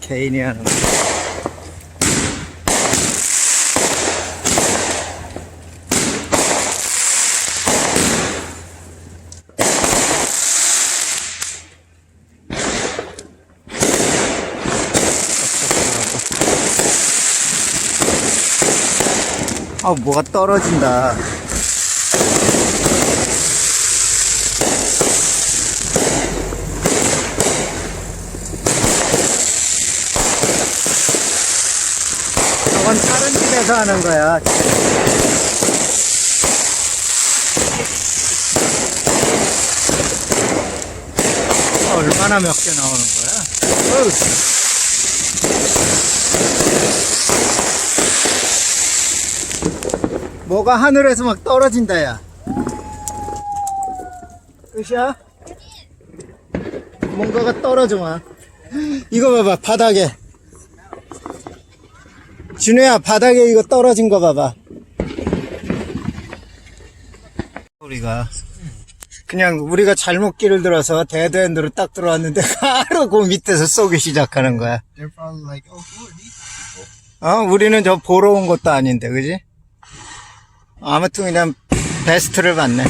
개인이 하는 거. 아, 뭐가 떨어진다. 저건 다른 집에서 하는 거야. 얼마나 몇 개 나오는 거야? 뭐가 하늘에서 막 떨어진다, 야. 끝이야? 뭔가가 떨어져, 막. 이거 봐봐, 바닥에. 준우야, 바닥에 이거 떨어진 거 봐봐. 우리가. 그냥 우리가 잘못 길을 들어서 데드엔드로 딱 들어왔는데 바로 그 밑에서 쏘기 시작하는 거야. Oh. 어, 우리는 저 보러 온 것도 아닌데, 그지? 아무튼 그냥 베스트를 받네.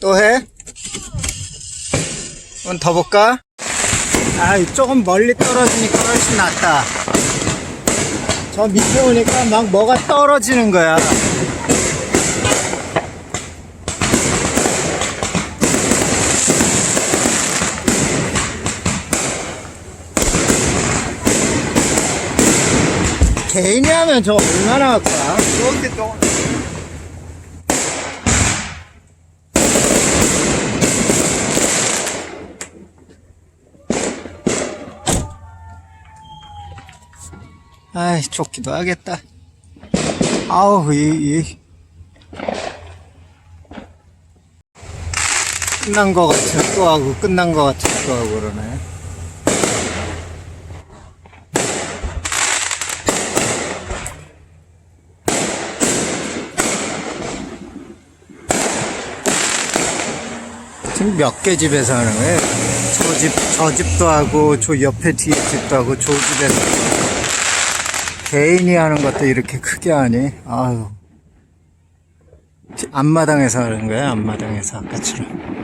또 해? 한번 더 볼까? 아, 조금 멀리 떨어지니까 훨씬 낫다. 저 밑에 오니까 막 뭐가 떨어지는 거야. 개인이 하면 저 얼마나 할까? At the 아이, 좋기도 하겠다. 아우, 이, 이. 끝난 거 같아, 또 하고, 끝난 거 같아, 또 하고, 그러네. 지금 몇 개 집에서 하는 거예요? 저 집, 저 집도 하고, 저 옆에 뒤에 집도 하고, 저 집에서. 개인이 하는 것도 이렇게 크게 하니? 아유. 앞마당에서 하는 거야, 앞마당에서 아까처럼.